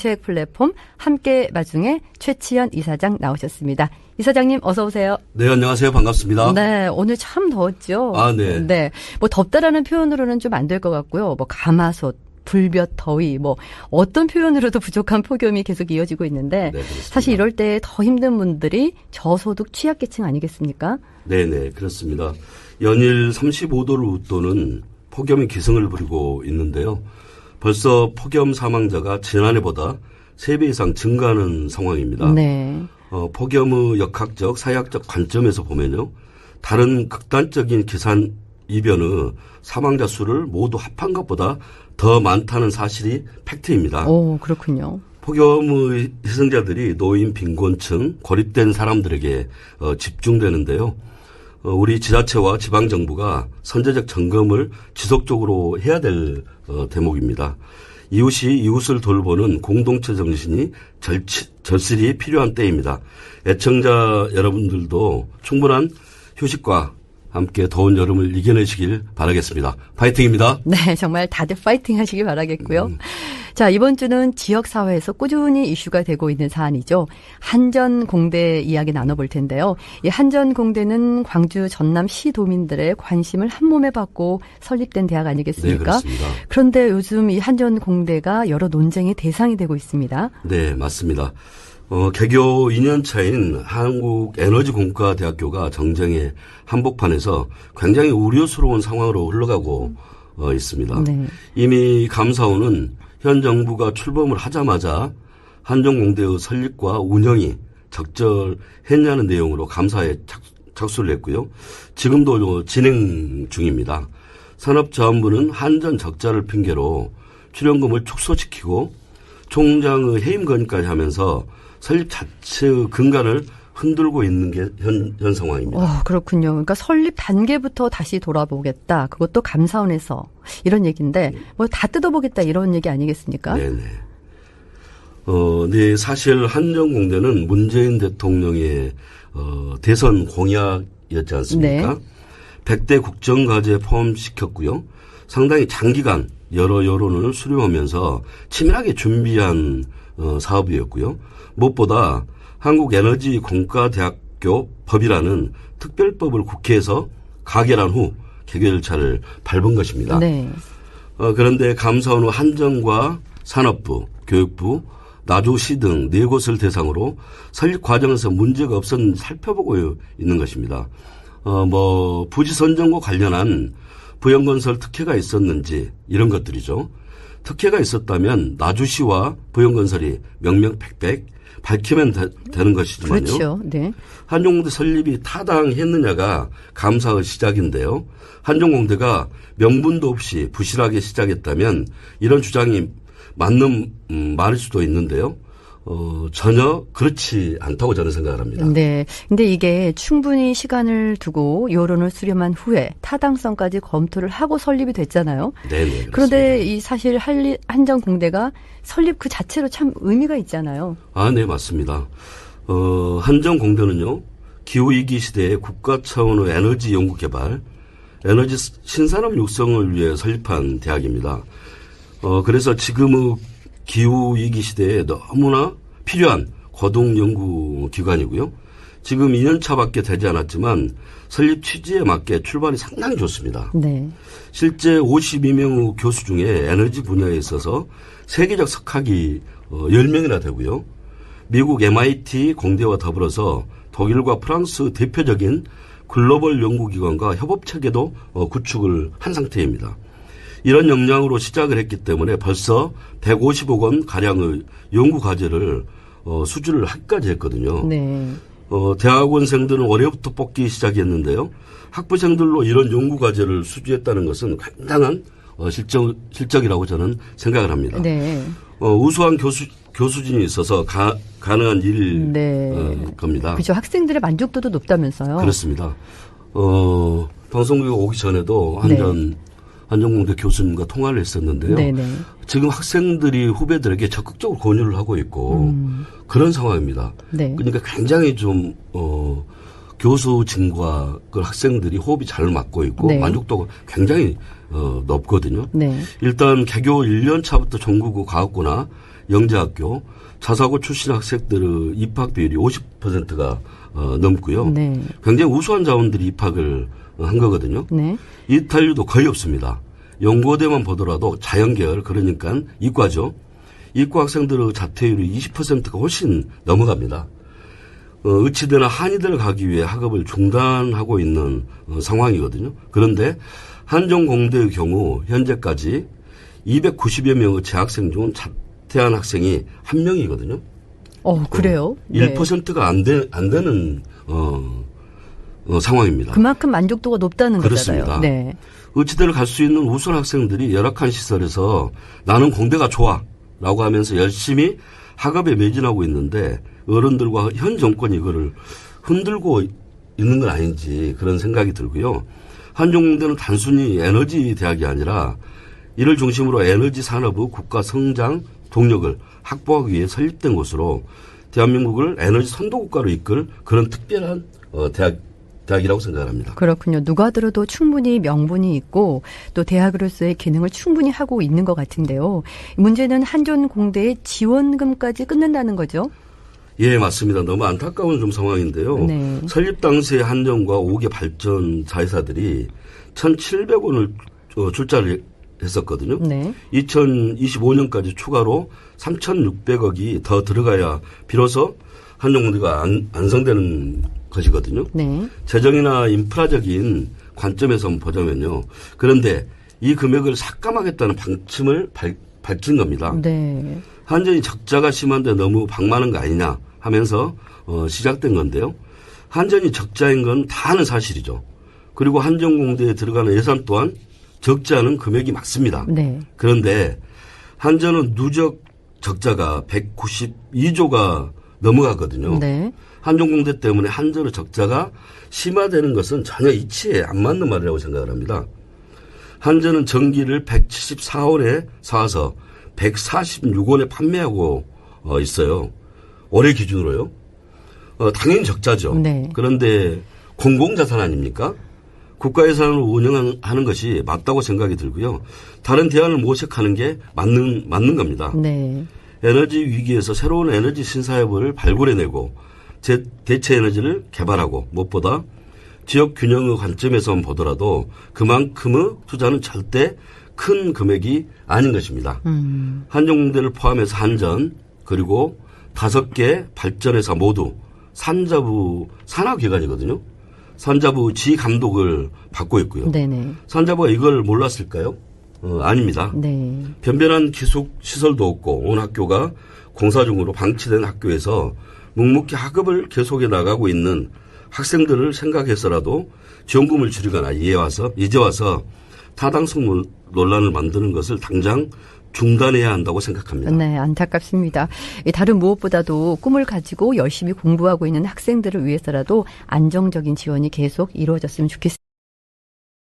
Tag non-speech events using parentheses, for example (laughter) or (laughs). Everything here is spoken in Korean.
책 플랫폼 함께 마중에 최치현 이사장 나오셨습니다. 이사장님 어서 오세요. 네, 안녕하세요. 반갑습니다. 네, 오늘 참 더웠죠. 아, 네. 네. 뭐 덥다라는 표현으로는 좀 안 될 것 같고요. 뭐 가마솥, 불볕 더위 뭐 어떤 표현으로도 (laughs) 부족한 폭염이 계속 이어지고 있는데 네. 사실 이럴 때 더 힘든 분들이 저소득 취약계층 아니겠습니까? 네, 네, 그렇습니다. 연일 35도를 웃도는 폭염이 기승을 부리고 있는데요. 벌써 폭염 사망자가 지난해보다 3배 이상 증가하는 상황입니다. 네. 어, 폭염의 역학적, 사회학적 관점에서 보면요. 다른 극단적인 기산 이변의 사망자 수를 모두 합한 것보다 더 많다는 사실이 팩트입니다. 오, 그렇군요. 폭염의 희생자들이 노인, 빈곤층, 고립된 사람들에게 어, 집중되는데요. 어, 우리 지자체와 지방 정부가 선제적 점검을 지속적으로 해야 될 어, 대목입니다. 이웃이 이웃을 돌보는 공동체 정신이 절치, 절실히 필요한 때입니다. 애청자 여러분들도 충분한 휴식과 함께 더운 여름을 이겨내시길 바라겠습니다. 파이팅입니다. 네, 정말 다들 파이팅 하시길 바라겠고요. 자, 이번 주는 지역 사회에서 꾸준히 이슈가 되고 있는 사안이죠. 한전 공대 이야기 나눠볼 텐데요. 이 한전 공대는 광주 전남 시 도민들의 관심을 한 몸에 받고 설립된 대학 네, 아니겠습니까? 그렇습니다. 그런데 요즘 이 한전 공대가 여러 논쟁의 대상이 되고 있습니다. 네, 맞습니다. 어, 개교 2년 차인 한국에너지공과대학교가 정쟁의 한복판에서 굉장히 우려스러운 상황으로 흘러가고 어, 있습니다. 네. 이미 감사원은 현 정부가 출범을 하자마자 한전공대의 설립과 운영이 적절했냐는 내용으로 감사에 착, 착수를 했고요. 지금도 진행 중입니다. 산업자원부는 한전 적자를 핑계로 출연금을 축소시키고 총장의 해임 건의까지 하면서 설립 자체의 근간을 흔들고 있는 게 현 현 상황입니다. 어, 그렇군요. 그러니까 설립 단계부터 다시 돌아보겠다. 그것도 감사원에서 이런 얘기인데 뭐 다 뜯어보겠다 이런 얘기 아니겠습니까? 네네. 어, 네, 사실 한전공대는 문재인 대통령의 어, 대선 공약이었지 않습니까? 네. 100대 국정과제에 포함시켰고요. 상당히 장기간 여러 여론을 수렴하면서 치밀하게 준비한 어, 사업이었고요. 무엇보다 한국에너지공과대학교 법이라는 특별법을 국회에서 가결한 후 개교 절차를 밟은 것입니다. 네. 어, 그런데 감사원 후 한정과 산업부, 교육부, 나주시 등 네 곳을 대상으로 설립 과정에서 문제가 없었는지 살펴보고 있는 것입니다. 어, 뭐, 부지 선정과 관련한 부영건설 특혜가 있었는지 이런 것들이죠. 특혜가 있었다면 나주시와 부영건설이 명명백백 밝히면 되, 는 것이지만요. 그렇죠. 네. 한종공대 설립이 타당했느냐가 감사의 시작인데요. 한종공대가 명분도 없이 부실하게 시작했다면 이런 주장이 맞는 음, 말일 수도 있는데요. 어, 전혀 그렇지 않다고 저는 생각을 합니다. 네. 근데 이게 충분히 시간을 두고 여론을 수렴한 후에 타당성까지 검토를 하고 설립이 됐잖아요. 네네. 그런데 이 사실 한리, 한정공대가 설립 그 자체로 참 의미가 있잖아요. 아, 네, 맞습니다. 어, 한정공대는요, 기후위기 시대에 국가 차원의 에너지 연구 개발, 에너지 신산업 육성을 위해 설립한 대학입니다. 어, 그래서 지금의 기후위기 시대에 너무나 필요한 고등 연구 기관이고요. 지금 2년 차밖에 되지 않았지만 설립 취지에 맞게 출발이 상당히 좋습니다. 네. 실제 52명 교수 중에 에너지 분야에 있어서 세계적 석학이 어, 10명이나 되고요. 미국 MIT 공대와 더불어서 독일과 프랑스 대표적인 글로벌 연구기관과 협업 체계도 어, 구축을 한 상태입니다. 이런 역량으로 시작을 했기 때문에 벌써 150억 원 가량의 연구 과제를 어, 수주를 하기까지 했거든요. 네. 어, 대학원생들은 올해부터 뽑기 시작했는데요. 학부생들로 이런 연구 과제를 수주했다는 것은 굉장한 어, 실적, 실적이라고 저는 생각을 합니다. 네. 어, 우수한 교수, 교수진이 있어서 가, 가능한 일 네. 어, 겁니다. 그죠. 학생들의 만족도도 높다면서요. 그렇습니다. 어, 방송국에 오기 전에도 한전, 한전공대 교수님과 통화를 했었는데요. 네. 네네. 지금 학생들이 후배들에게 적극적으로 권유를 하고 있고 그런 상황입니다. 음. 네. 그러니까 굉장히 좀, 어, 교수진과 그 학생들이 호흡이 잘 맞고 있고 네. 만족도가 굉장히 어, 높거든요. 네. 일단 개교 1년 차부터 전국의 과학고나 영재학교 자사고 출신 학생들의 입학 비율이 50%가 어, 넘고요. 네. 굉장히 우수한 자원들이 입학을 어, 한 거거든요. 네. 이탈률도 거의 없습니다. 연고대만 보더라도 자연계열 그러니까 이과죠. 이과 학생들의 자퇴율이 20%가 훨씬 넘어갑니다. 어, 의치대나 한의대를 가기 위해 학업을 중단하고 있는 어, 상황이거든요. 그런데 한정공대의 경우 현재까지 290여 명의 재학생 중 자퇴한 학생이 한 명이거든요. 어, 그래요? 네. 1%가 안, 되, 안 되는 어, 어, 상황입니다. 그만큼 만족도가 높다는 그렇습니다. 거잖아요. 네. 의치대를 갈 수 있는 우수 학생들이 열악한 시설에서 나는 공대가 좋아 라고 하면서 열심히 학업에 매진하고 있는데 어른들과 현 정권이 이거를 흔들고 있는 건 아닌지 그런 생각이 들고요. 한종공대는 단순히 에너지 대학이 아니라 이를 중심으로 에너지 산업의 국가 성장 동력을 확보하기 위해 설립된 곳으로 대한민국을 에너지 선도 국가로 이끌 그런 특별한 어, 대학 대학이라고 생각합니다. 그렇군요. 누가 들어도 충분히 명분이 있고 또 대학으로서의 기능을 충분히 하고 있는 것 같은데요. 문제는 한전 공대의 지원금까지 끊는다는 거죠. 예, 맞습니다. 너무 안타까운 좀 상황인데요. 네. 설립 당시에 한전과 5개 발전 자회사들이 1,700원을 어, 출자를 했었거든요. 네. 2025년까지 추가로 3,600억이 더 들어가야 비로소 한전공대가 안, 완성되는 것이거든요. 네. 재정이나 인프라적인 관점에서 보자면요. 그런데 이 금액을 삭감하겠다는 방침을 밝, 밝힌 겁니다. 네. 한전이 적자가 심한데 너무 방만한 거 아니냐 하면서 어, 시작된 건데요. 한전이 적자인 건 다 아는 사실이죠. 그리고 한전공대에 들어가는 예산 또한 적지 않은 금액이 맞습니다. 네. 그런데 한전은 누적 적자가 192조가 넘어가거든요. 네. 한전공대 때문에 한전의 적자가 심화되는 것은 전혀 이치에 안 맞는 말이라고 생각을 합니다. 한전은 전기를 174원에 사와서 146원에 판매하고 어, 있어요. 올해 기준으로요. 어, 당연히 적자죠. 네. 그런데 공공자산 아닙니까? 국가 예산을 운영하는 것이 맞다고 생각이 들고요. 다른 대안을 모색하는 게 맞는 맞는 겁니다. 네. 에너지 위기에서 새로운 에너지 신사업을 발굴해내고 제, 대체 에너지를 개발하고 무엇보다 지역 균형의 관점에서 보더라도 그만큼의 투자는 절대 큰 금액이 아닌 것입니다. 음. 한정공대를 포함해서 한전 그리고 다섯 개 발전회사 모두 산자부 산하기관이거든요. 산자부 지 감독을 받고 있고요. 네네. 산자부가 이걸 몰랐을까요? 어, 아닙니다. 네. 변변한 기숙 시설도 없고 온 학교가 공사 중으로 방치된 학교에서 묵묵히 학업을 계속해 나가고 있는 학생들을 생각해서라도 지원금을 줄이거나 이에 와서 이제 와서 타당성 논- 논란을 만드는 것을 당장 중단해야 한다고 생각합니다. 네, 안타깝습니다. 이 다른 무엇보다도 꿈을 가지고 열심히 공부하고 있는 학생들을 위해서라도 안정적인 지원이 계속 이루어졌으면 좋겠습니다.